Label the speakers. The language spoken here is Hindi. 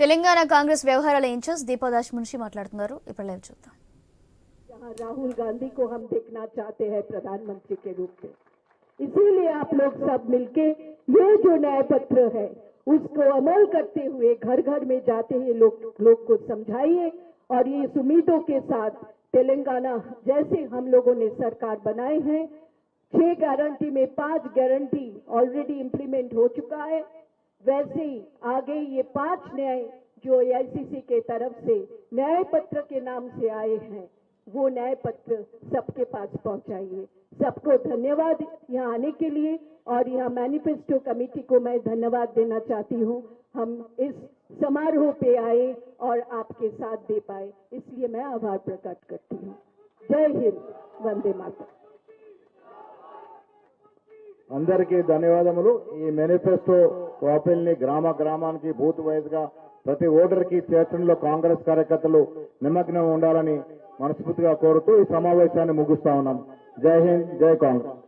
Speaker 1: తెలంగాణ కాంగ్రెస్ వ్యవహారాల ఇన్ఛార్జ్ దీపాదాస్ మున్షి మాట్లాడుతున్నారు ఇప్పుడు లైవ్ చూద్దాం
Speaker 2: जहां राहुल गांधी को हम देखना चाहते हैं प्रधानमंत्री के रूप में इसीलिए आप लोग सब मिलके ये जो न्याय पत्र है उसको अमल करते हुए घर घर में जाते हुए लोग लोग को समझाइए और ये सुमीतों के साथ तेलंगाना जैसे हम लोगों ने सरकार बनाए हैं छह गारंटी में पांच गारंटी ऑलरेडी इम्प्लीमेंट हो चुका है वैसे ही आगे ये पाँच न्याय जो एआईसीसी के तरफ़ से न्याय पत्र के नाम से आए हैं, वो न्याय पत्र सबके पास पहुंचाइए। सबको धन्यवाद यहाँ आने के लिए और यहाँ मैनिफेस्टो कमेटी को मैं धन्यवाद देना चाहती हूँ। हम इस समारोह पे आए और आपके साथ दे पाए, इसलिए मैं आभार प्रकट करती हूँ। जय हिंद, वंदे माता
Speaker 3: अंदर के धन्यवाद मेनिफेस्टो మేనిఫెస్టో గ్రామ గ్రామానికి బూత్ వైజ్గా ప్రతి ఓటర్కి చేర్చడంలో కాంగ్రెస్ కార్యకర్తలు నిమగ్నం ఉండాలని మనస్ఫూర్తిగా కోరుతూ ఈ సమావేశాన్ని ముగిస్తా ఉన్నాం. జై హింద్ జై కాంగ్రెస్.